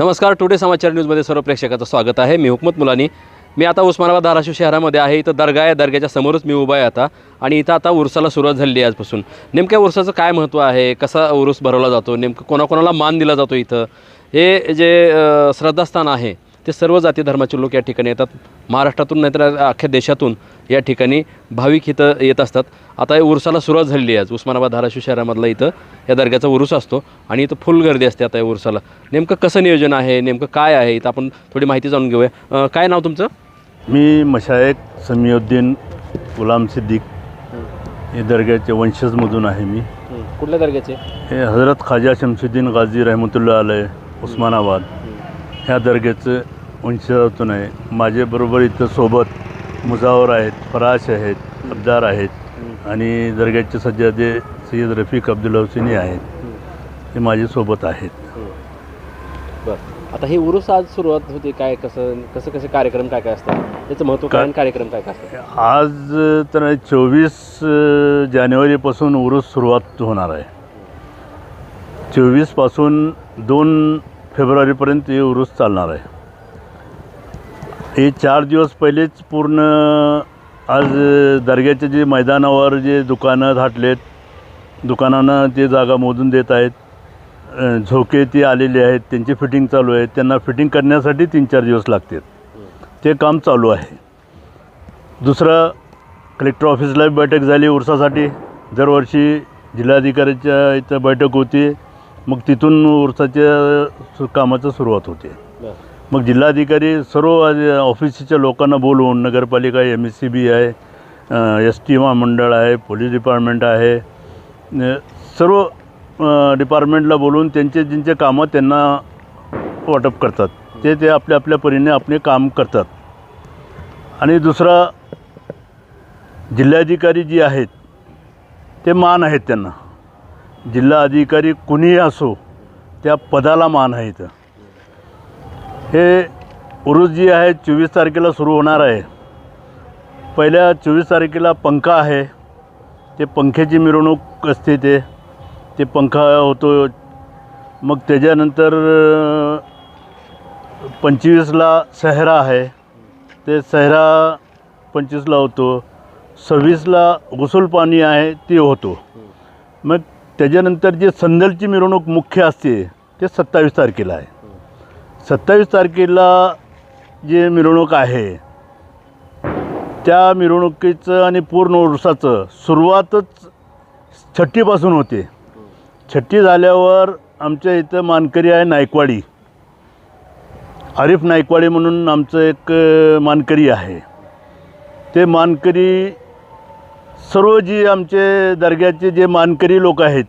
नमस्कार टुडे समाचार न्यूजमध्ये सर्व प्रेक्षकाचं स्वागत आहे. मी हुकमत मुलानी. मी आता उस्मानाबाद धाराशिव शहरामध्ये आहे. इथं दर्गा आहे. दर्ग्याच्या समोरच मी उभा आहे आता. आणि इथं आता उरसाला सुरुवात झालेली आहे आजपासून. नेमक्या उरसाचं काय महत्त्व आहे? कसा उरूस भरवला जातो? नेमकं कोणाकोणाला मान दिला जातो इथं? हे जे श्रद्धास्थान आहे ते सर्व जाती धर्माचे लोक या ठिकाणी येतात. महाराष्ट्रातून नाहीतर अख्ख्या देशातून या ठिकाणी भाविक इथं येत असतात. आता या उरसाला सुरुवात झालेली आहे आज. उस्मानाबाद धाराशिव शहरामधला इथं या दर्ग्याचा उरूस असतो आणि इथं फुल गर्दी असते आता या उरसाला. नेमकं कसं नियोजन आहे? नेमकं काय आहे? इथं आपण थोडी माहिती जाणून घेऊया. काय नाव तुमचं? मी मशायक समीउद्दीन गुलाम सिद्दीक. हे दर्ग्याचे वंशजमधून आहे मी. कुठल्या दर्ग्याचे? हे हजरत खाजा शमशुद्दीन गाझी रहमतुल्ला आलय उस्मानाबाद. ह्या दर्ग्याचं वंशजातून आहे. माझ्याबरोबर इथं सोबत मुजावर आहेत फराश आहेत अब्दार आहेत आणि दर्ग्याचे सज्जादे सय्यद रफिक अब्दुल हुसेनी आहेत हे माझ्यासोबत आहेत. बरं. आता हे उरूस आज सुरुवात होते काय कसं कसं कसे कार्यक्रम काय काय असतात? त्याचं महत्त्व काय आणि कार्यक्रम काय काय असतात? आज तर चोवीस जानेवारीपासून उरूस सुरुवात होणार आहे. चोवीसपासून दोन फेब्रुवारीपर्यंत हे उरूस चालणार आहे. हे चार दिवस पहिलेच पूर्ण आज दर्ग्याचे जे मैदानावर जे दुकानं थाटलेत दुकानांना ते जागा मोजून देत आहेत. झोके ते आलेले आहेत त्यांची फिटिंग चालू आहे. त्यांना फिटिंग करण्यासाठी तीन चार दिवस लागतात. ते काम चालू आहे. दुसरं कलेक्टर ऑफिसला बैठक झाली. उरसासाठी दरवर्षी जिल्हाधिकाऱ्याच्या इथं बैठक होती. मग तिथून उरसाच्या कामाचं सुरुवात होते. मग जिल्हाधिकारी सर्व ऑफिसच्या लोकांना बोलवून नगरपालिका एम एस सी बी आहे एस टी महामंडळ आहे पोलीस डिपार्टमेंट आहे सर्व डिपार्टमेंटला बोलवून त्यांचे ज्यांचे कामं त्यांना वाटप करतात. ते ते आपल्या आपल्या परीने आपले काम करतात. आणि दुसरा जिल्हाधिकारी जी आहेत ते मान आहेत त्यांना. जिल्हा अधिकारी कुणीही असो त्या पदाला मान आहे इथं. हे उरुस जी आहे चोवीस तारखेला सुरू होणार आहे. पहिल्या चोवीस तारखेला पंखा आहे. ते पंख्याची मिरवणूक असते ते ते पंखा होतो. मग त्याच्यानंतर पंचवीसला सहरा आहे. ते सहरा पंचवीसला होतो. सव्वीसला गुसूल पाणी आहे ते होतो. मग त्याच्यानंतर जे संदलची मिरवणूक मुख्य असते ते सत्तावीस तारखेला आहे. सत्तावीस तारखेला जे मिरवणूक आहे त्या मिरवणुकीचं आणि पूर्ण उरसाचं सुरुवातच छट्टीपासून होते. छट्टी झाल्यावर आमच्या इथं मानकरी आहे नायकवाडी. आरिफ नायकवाडी म्हणून आमचं एक मानकरी आहे. ते मानकरी सर्व जी आमचे दर्ग्याचे जे मानकरी लोक आहेत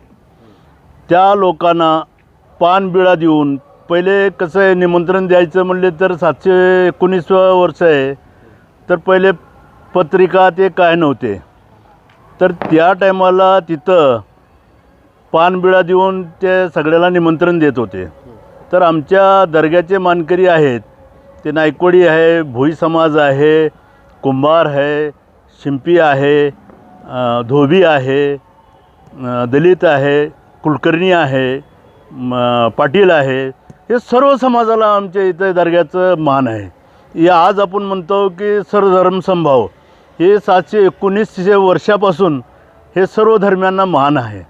त्या लोकांना पानबिळा देऊन पहिले कसं आहे निमंत्रण द्यायचं म्हणले तर सातशे एकोणीसवं वर्ष आहे तर पहिले पत्रिका ते काय नव्हते. तर त्या टायमाला तिथं पानबिळा देऊन ते सगळ्याला निमंत्रण देत होते. तर आमच्या दर्ग्याचे मानकरी आहेत ते नायकोडी आहे भोई समाज आहे कुंभार आहे शिंपी आहे धोबी आहे दलित आहे कुलकर्णी आहे म, पाटील आहे हे सर्व समाजाला आमच्या इथं दर्ग्याचं मान आहे. या आज आपण म्हणतो की सर्वधर्म संभाव. हे सातशे एकोणीसशे वर्षापासून हे सर्व धर्मियांना मान आहे.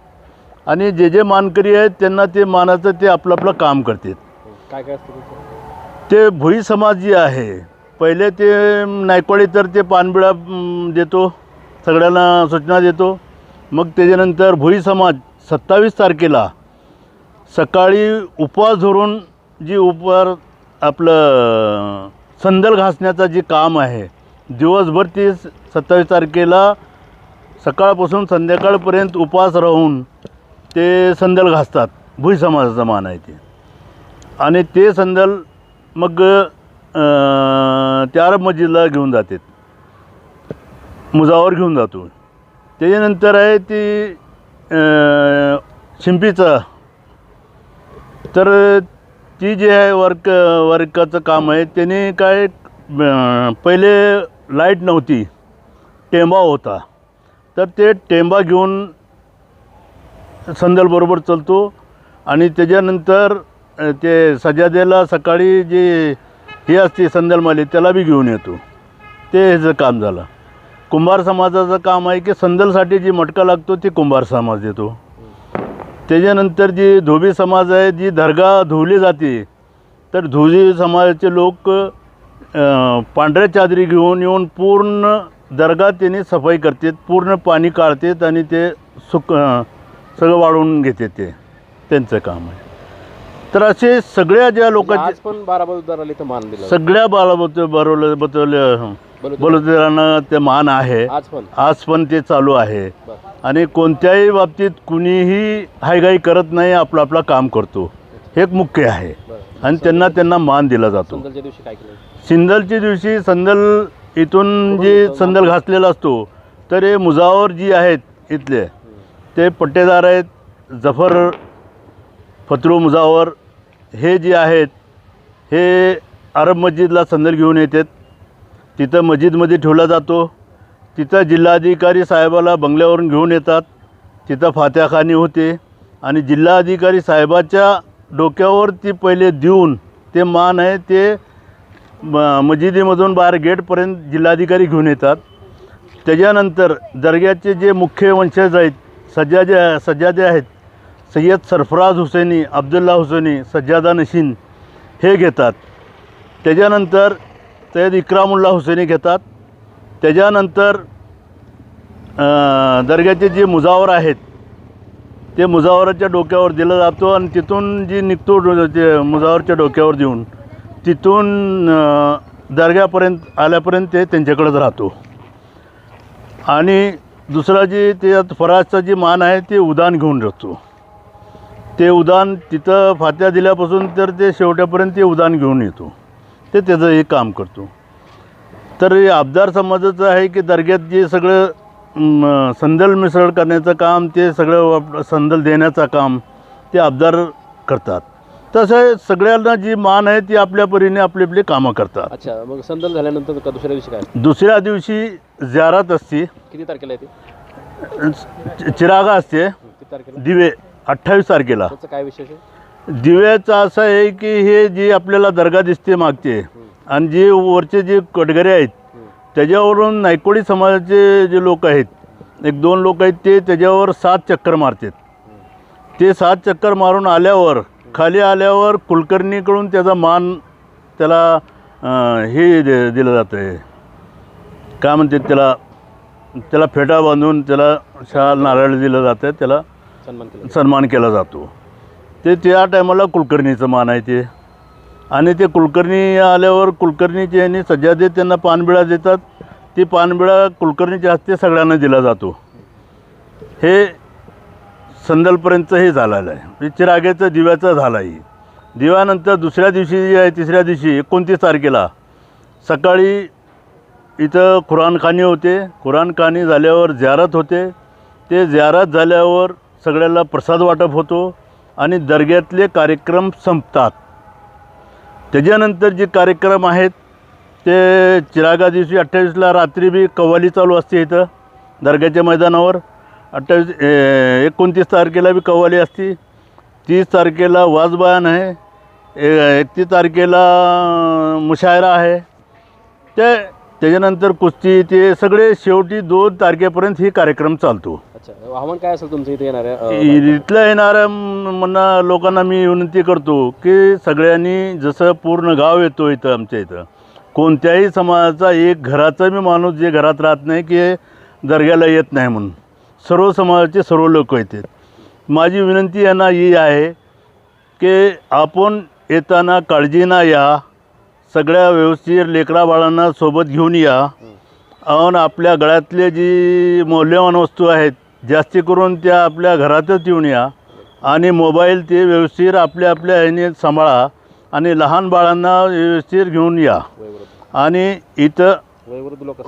आणि जे जे मानकरी आहेत त्यांना ते मानाचं ते आपलं आपलं काम करतात. काय काय? ते भुई समाज जे आहे पहिले ते नायकवाडी तर ते पानबिळा देतो. सगळ्यांना सूचना देतो. मग त्याच्यानंतर भोई समाज सत्तावीस तारखेला सकाळी उपवास धरून जी उपवार आपलं संदल घासण्याचं जे काम आहे दिवसभर ते सत्तावीस तारखेला सकाळपासून संध्याकाळपर्यंत उपवास राहून ते संदल घासतात. भुई समाजाचा मान आहे ते. आणि ते संदल मग त्या अरब मस्जिदला घेऊन जातात. मुजावर घेऊन जातो. त्याच्यानंतर आहे ती शिंपीचा. तर ती जी आहे वर्क वर्काचं काम आहे त्याने काय पहिले लाइट नव्हती. टेंबा होता. तर ते टेंबा घेऊन संदलबरोबर चालतो आणि त्याच्यानंतर ते सजादेला सकाळी जी हे असते संदलमाली त्याला बी घेऊन येतो. ते ह्याचं काम झालं. कुंभार समाजाचं काम आहे की संदलसाठी जी मटका लागतो ती कुंभार समाज देतो. त्याच्यानंतर जी धोबी समाज आहे जी दर्गा धुवली जाते तर धोबी समाजाचे लोक पांढऱ्या चादरी घेऊन येऊन पूर्ण दर्गा त्यांनी सफाई करतात पूर्ण पाणी काढतात आणि ते सुक सगळं वाढवून घेते ते. त्यांचं काम आहे. तर असे सगळ्या ज्या लोकांचे पण बारा बलुतेदाराला इथं मान दिला. सगळ्या बालाबत बरोबर बतवले बलुतेदारांना ते मान आहे. आज पण. आज पण ते चालू आहे. आणि कोणत्याही बाबतीत कुणीही हायगाई करत नाही आपलं आपलं काम करतो. हे एक मुख्य आहे. आणि त्यांना त्यांना मान दिला जातो. संदलच्या दिवशी काय केलं? सिंदलच्या दिवशी संदल इथून जे संदल घासलेला असतो तर हे मुजावर जी आहेत इथले ते पट्टेदार आहेत. जफर फतरू मुजावर हे जे आहेत हे अरब मस्जिदला संदल घेऊन येतात. तिथं मस्जिदमध्ये ठेवला जातो. तिथं जिल्हाधिकारी साहेबाला बंगल्यावरून घेऊन येतात. तिथं फात्याखानी होते. आणि जिल्हाधिकारी साहेबाच्या डोक्यावर ती पहिले देऊन ते मान आहे ते म मस्जिदीमधून बाहेर गेटपर्यंत जिल्हाधिकारी घेऊन येतात. त्याच्यानंतर दर्ग्याचे जे मुख्य वंशज आहेत सज्जादे सज्जादे आहेत सय्यद सरफराज हुसैनी अब्दुल्ला हुसेनी सज्जादा नशीन हे घेतात. त्याच्यानंतर सय्यद इक्रामुल्ला हुसेनी घेतात. त्याच्यानंतर दर्ग्याचे जे मुजावर आहेत ते मुजावराच्या डोक्यावर दिला जातो आणि तिथून जी निघतो डो- ते मुजावरच्या डोक्यावर देऊन तिथून दर्ग्यापर्यंत आल्यापर्यंत ते त्यांच्याकडेच राहतो. आणि दुसरा जी त्यात फराजचा जी मान आहे ते उदान घेऊन राहतो ते उदान तिथं फात्या दिल्यापासून तर ते शेवट्यापर्यंत ते उदान घेऊन येतो. ते त्याचं हे काम करतो. तर हे आबदार समाजाचं आहे की दर्ग्यात जे सगळं संदल मिसळ करण्याचं काम ते सगळं संदल देण्याचं काम ते आबदार करतात. तसं सगळ्यांना जी मान आहे ती आपल्या परीने आपली आपली कामं करतात. अच्छा मग संदल झाल्यानंतर का दुसऱ्या दिवशी काय? दुसऱ्या दिवशी जारात असते. किती तारखेला येते चिरागा असते. तारखेला? दिवे अठ्ठावीस तारखेला. त्याचं काय विशेष आहे? दिव्याचं असं आहे की हे जी आपल्याला दर्गा दिसते मागचे आणि जे वरचे जे कटगरे आहेत त्याच्यावरून नायकोडी समाजाचे जे लोक आहेत एक दोन लोक आहेत ते त्याच्यावर सात चक्कर मारतात. ते सात चक्कर मारून आल्यावर खाली आल्यावर कुलकर्णीकडून त्याचा मान त्याला हे दे दिलं जातं आहे काय म्हणतात त्याला त्याला फेटा बांधून त्याला शाल नारळ दिलं जातं त्याला सन्मान केला जातो. ते त्या टायमाला कुलकर्णीचं मान आहे ते. आणि ते कुलकर्णी आल्यावर कुलकर्णीचे यांनी सज्जादे त्यांना पानबिळा देतात ती पानबिळा कुलकर्णीच्या हस्ते सगळ्यांना दिला जातो. हे संदलपर्यंत हे झालेलं आहे. म्हणजे चिराग्याचं दिव्याचं झालं आहे दिव्यानंतर दुसऱ्या दिवशी जे आहे तिसऱ्या दिवशी एकोणतीस तारखेला सकाळी इथं कुराणखानी होते. कुराणखानी झाल्यावर ज्यारत होते. ते ज्यारत झाल्यावर सगळ्याला प्रसाद वाटप होतो. आणि दर्ग्यातले कार्यक्रम संपतात. त्याच्यानंतर जे कार्यक्रम आहेत ते चिरागा दिवशी अठ्ठावीसला रात्री बी कव्वाली चालू असते इथं दर्ग्याच्या मैदानावर. अठ्ठावीस ए- एकोणतीस तारखेला बी कव्वाली असते. तीस तारखेला वाजबयान आहे. ए- एकतीस तारखेला मुशायरा आहे. ते त्याच्यानंतर कुस्ती ते सगळे शेवटी दोन तारखेपर्यंत ही कार्यक्रम चालतो. अच्छा आव्हान काय असेल तुमचं इथे अ, इथल्या येणाऱ्या म्हणा लोकांना मी विनंती करतो की सगळ्यांनी जसं पूर्ण गाव येतो इथं आमच्या इथं कोणत्याही समाजाचा एक घराचा बी माणूस जे घरात राहत नाही की दर्ग्याला येत नाही म्हणून. सर्व समाजाचे सर्व लोक येतात माझी विनंती यांना ही आहे की आपण येताना काळजीनं या सगळ्या व्यवस्थित लेकरा बाळांना सोबत घेऊन या. आणि आपल्या गळ्यातले जी मौल्यवान वस्तू आहेत जास्ती करून त्या आपल्या घरातच येऊन या. आणि मोबाईल ते व्यवस्थित आपल्या आपल्या ह्याने सांभाळा. आणि लहान बाळांना व्यवस्थित घेऊन या. आणि इथं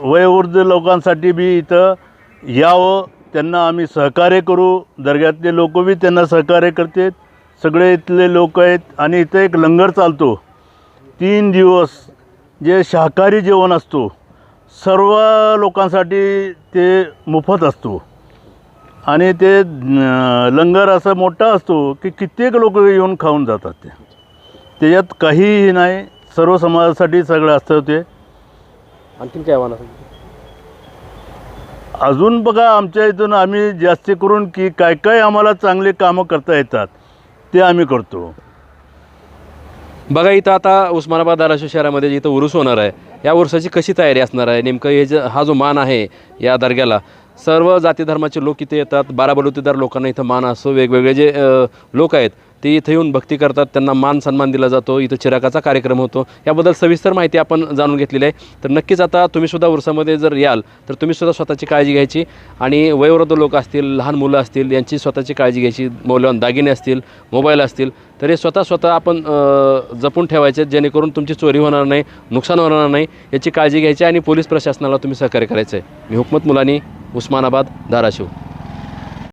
वयोवृद्ध लोकांसाठी बी इथं यावं त्यांना आम्ही सहकार्य करू. दर्ग्यातले लोक बी त्यांना सहकार्य करतात. सगळे इथले लोक आहेत आणि इथं एक लंगर चालतो. तीन दिवस जे शाकाहारी जेवण असतो सर्व लोकांसाठी ते मोफत असतो. आणि ते लंगर असा मोठा असतो की कित्येक लोक येऊन खाऊन जातात ते. त्याच्यात काहीही नाही सर्व समाजासाठी सगळं असतं ते. आणखीन काय आव्हान अजून बघा आमच्या इथून आम्ही जास्त करून की काय काय आम्हाला चांगले कामं करता येतात ते आम्ही करतो. बघा इथं आता उस्मानाबाद धाराशिव शहरामध्ये जिथं उरूस होणार आहे या वर्षाची कशी तयारी असणार आहे? नेमकं हे जे हा जो मान आहे या दर्ग्याला सर्व जाती धर्माचे लोक इथे येतात बाराबलुतेदार लोकांना इथं मान असतो वेगवेगळे जे लोक आहेत ते इथं येऊन भक्ती करतात त्यांना मान सन्मान दिला जातो इथं चिराकाचा कार्यक्रम होतो. याबद्दल सविस्तर माहिती आपण जाणून घेतलेली आहे. तर नक्कीच आता तुम्हीसुद्धा उरसामध्ये जर याल तर तुम्हीसुद्धा स्वतःची काळजी घ्यायची. आणि वयोवृद्ध लोक असतील लहान मुलं असतील यांची स्वतःची काळजी घ्यायची. मौल्यवान दागिने असतील मोबाईल असतील तर हे स्वतः स्वतः आपण जपून ठेवायचे जेणेकरून तुमची चोरी होणार नाही नुकसान होणार नाही याची काळजी घ्यायची आणि पोलीस प्रशासनाला तुम्ही सहकार्य करायचं आहे. मी हुकमत मुलानी उस्मानाबाद धाराशिव.